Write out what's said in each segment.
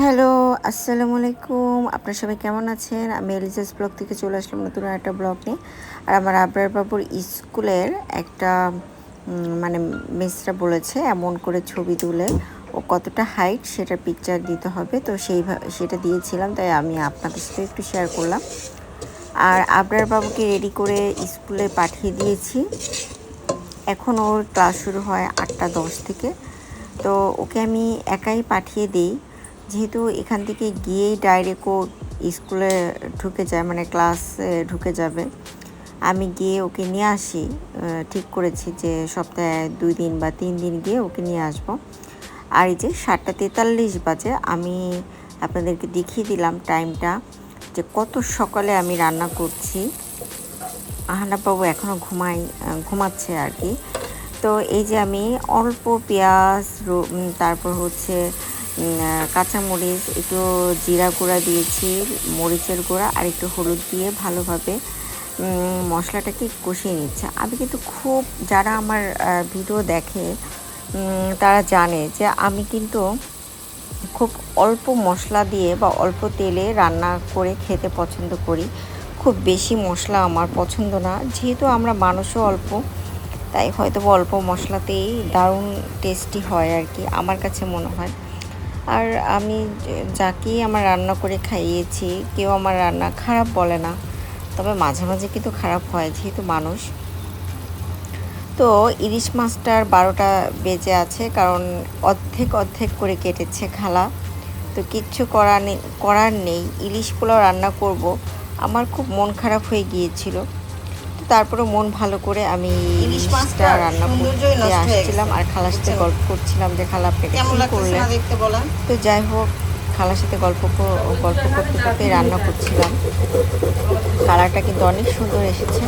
Hello, আসসালামু আলাইকুম। আপনারা সবাই কেমন আছেন? আমি এলিজাস ব্লগ থেকে চলে আসলাম নতুন একটা ব্লগ। নিয়ে আর আমার আবরার বাবুর স্কুলের একটা মানে মিসরা বলেছে, এমন করে ছবি তুলে ও কতটা হাইট সেটার পিকচার দিতে হবে। তো সেই সেটা দিয়েছিলাম, তাই আমি আপনাদের সাথে একটু শেয়ার করলাম। আর আবরার বাবুকে রেডি করে স্কুলে পাঠিয়ে দিয়েছি। এখন ওর ক্লাস শুরু হয় আটটা দশ থেকে। তো ওকে আমি একাই পাঠিয়ে দিই। যেহেতু এখান থেকে গিয়েই ডাইরেক্ট ও স্কুলে ঢুকে যায় মানে ক্লাসে ঢুকে যাবে। আমি গিয়ে ওকে নিয়ে আসি। ঠিক করেছি যে সপ্তাহে দুই দিন বা তিন দিন গিয়ে ওকে নিয়ে আসব। আর এই যে সাতটা তেতাল্লিশ বাজে, আমি আপনাদেরকে দেখিয়ে দিলাম টাইমটা যে কত সকালে আমি রান্না করছি। আহানাবাবু এখনও ঘুমাই ঘুমাচ্ছে আর কি। তো এই যে আমি অল্প পেঁয়াজ তারপর হচ্ছে কাঁচামরিচ, একটু জিরা গুঁড়া দিয়েছি, মরিচের গুঁড়া আর একটু হলুদ দিয়ে ভালোভাবে মশলাটাকে কষিয়ে নিচ্ছে। আমি কিন্তু খুব, যারা আমার ভিডিও দেখে তারা জানে যে আমি কিন্তু খুব অল্প মশলা দিয়ে বা অল্প তেলে রান্না করে খেতে পছন্দ করি। খুব বেশি মশলা আমার পছন্দ না। যেহেতু আমরা মানুষও অল্প, তাই হয়তো অল্প মশলাতেই দারুণ টেস্টি হয় আর কি, আমার কাছে মনে হয়। আর আমি যাকেই আমার রান্না করে খাইয়েছি, কেউ আমার রান্না খারাপ বলে না। তবে মাঝে মাঝে কিন্তু খারাপ হয়, যেহেতু মানুষ। তো ইলিশ মাছটার বারোটা বেজে আছে, কারণ অর্ধেক অর্ধেক করে কেটেছে খালা। তো কিচ্ছু করার নেই করার নেই, ইলিশ পোলাও রান্না করব। আমার খুব মন খারাপ হয়ে গিয়েছিল। তারপরে মন ভালো করে আমি ইলিশ ইলিশটা রান্না করতে আসছিলাম আর খালার সাথে গল্প করছিলাম যে খালা আপনি করলেন? তো যাই হোক খালার সাথে গল্প কর- গল্প করতে করতে রান্না করছিলাম। কালারটা কিন্তু অনেক সুন্দর এসেছে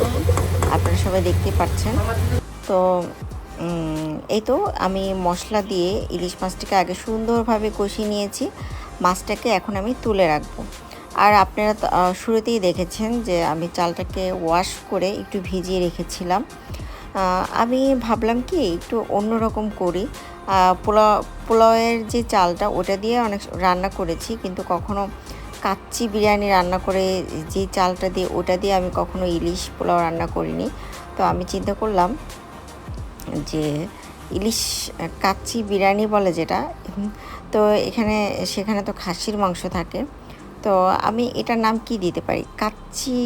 আপনারা সবাই দেখতে পাচ্ছেন। তো এই তো আমি মশলা দিয়ে ইলিশ মাছটাকে আগে সুন্দরভাবে কষিয়ে নিয়েছি। মাছটাকে এখন আমি তুলে রাখব। আর আপনারা শুরুতেই দেখেছেন যে আমি চালটাকে ওয়াশ করে একটু ভিজিয়ে রেখেছিলাম। আমি ভাবলাম কি একটু অন্যরকম করি। পোলাও পোলাওয়ের যে চালটা ওটা দিয়ে অনেক রান্না করেছি কিন্তু কখনো কাচ্চি বিরিয়ানি রান্না করে যে চালটা দিয়ে ওটা দিয়ে আমি কখনো ইলিশ পোলাও রান্না করিনি। তো আমি চিন্তা করলাম যে ইলিশ, কাচ্চি বিরিয়ানি বলে যেটা, তো এখানে, সেখানে তো খাসির মাংস থাকে। তো আমি এটার নাম কি দিতে পারি? কাচ্চি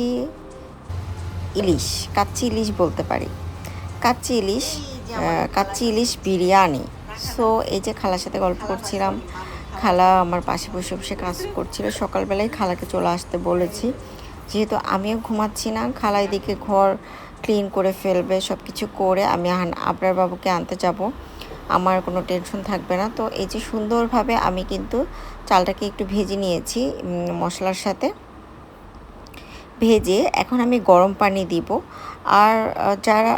ইলিশ কাচ্চি ইলিশ বলতে পারি। কাচ্চি ইলিশ কাচ্চি ইলিশ বিরিয়ানি। সো এই যে খালার সাথে গল্প করছিলাম খালা আমার পাশে বসে বসে কাজ করছিল। সকালবেলায় খালাকে চলে আসতে বলেছি। যেহেতু আমিও ঘুমাচ্ছি না খালা এদিকে ঘর ক্লিন করে ফেলবে সব কিছু করে আমি আবরার বাবুকে আনতে যাব। আমার কোনো টেনশন থাকবে না। তো এই যে সুন্দরভাবে আমি কিন্তু চালটাকে একটু ভেজে নিয়েছি মশলার সাথে। ভেজে এখন আমি গরম পানি দিব। আর যারা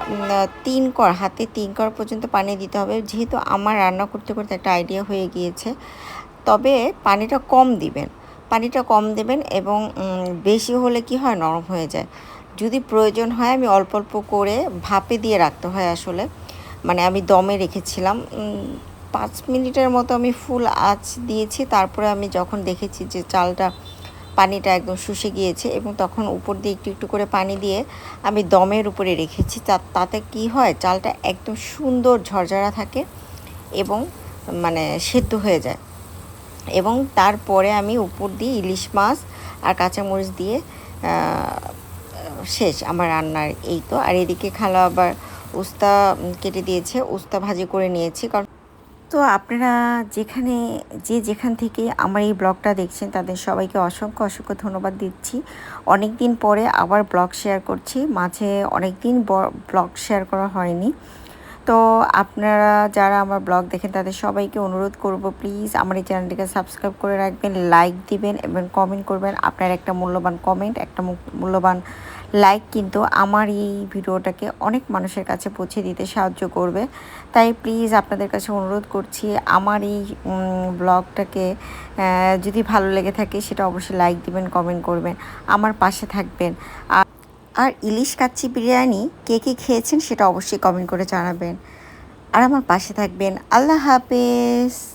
তিন কর, হাতে তিন কর পর্যন্ত পানি দিতে হবে, যেহেতু আমার রান্না করতে করতে একটা আইডিয়া হয়ে গিয়েছে, তবে পানিটা কম দিবেন। পানিটা কম দেবেন এবং বেশি হলে কি হয়? নরম হয়ে যায়। যদি প্রয়োজন হয় আমি অল্প অল্প করে ভাপে দিয়ে রাখতে হয় আসলে। মানে আমি দমে রেখেছিলাম। পাঁচ মিনিটের মতো আমি ফুল আঁচ দিয়েছি। তারপরে আমি যখন দেখেছি যে চালটা পানিটা একদম শুষে গিয়েছে এবং তখন উপর দিয়ে একটু একটু করে পানি দিয়ে আমি দমের উপরে রেখেছি তাতে কি হয়, চালটা একদম সুন্দর ঝরঝরা থাকে এবং মানে সেদ্ধ হয়ে যায়। এবং তারপরে আমি উপর দিয়ে ইলিশ মাছ আর কাঁচামরিচ দিয়ে শেষ আমার রান্নার এই তো। আর এদিকে খালা আবার উস্তা কেটে দিয়েছে, উস্তা ভাজি করে নিয়েছি। কারণ তো আপনারা যেখানে, যে যেখান থেকে আমার এই ব্লগটা দেখছেন, তাদের সবাইকে অসংখ্য অসংখ্য ধন্যবাদ দিচ্ছি। অনেক দিন পরে আবার ব্লগ শেয়ার করছি, মাঝে অনেক দিন ব্লগ শেয়ার করা হয়নি। তো আপনারা যারা আমার ব্লগ দেখেন, তাদের সবাইকে অনুরোধ করব, প্লিজ আমার এই চ্যানেলটিকে সাবস্ক্রাইব করে রাখবেন, লাইক দিবেন এবং কমেন্ট করবেন। আপনার একটা মূল্যবান কমেন্ট, একটা মূল্যবান লাইক কিন্তু আমার এই ভিডিওটাকে অনেক মানুষের কাছে পৌঁছে দিতে সাহায্য করবে। তাই প্লিজ আপনাদের কাছে অনুরোধ করছি, আমার এই ব্লগটাকে যদি ভালো লেগে থাকে সেটা অবশ্যই লাইক দিবেন কমেন্ট করবেন, আমার পাশে থাকবেন। আর আর ইলিশ কাচ্চি বিরিয়ানি কে কে খেয়েছেন সেটা অবশ্যই কমেন্ট করে জানাবেন। আর আমার পাশে থাকবেন। আল্লাহ হাফেজ।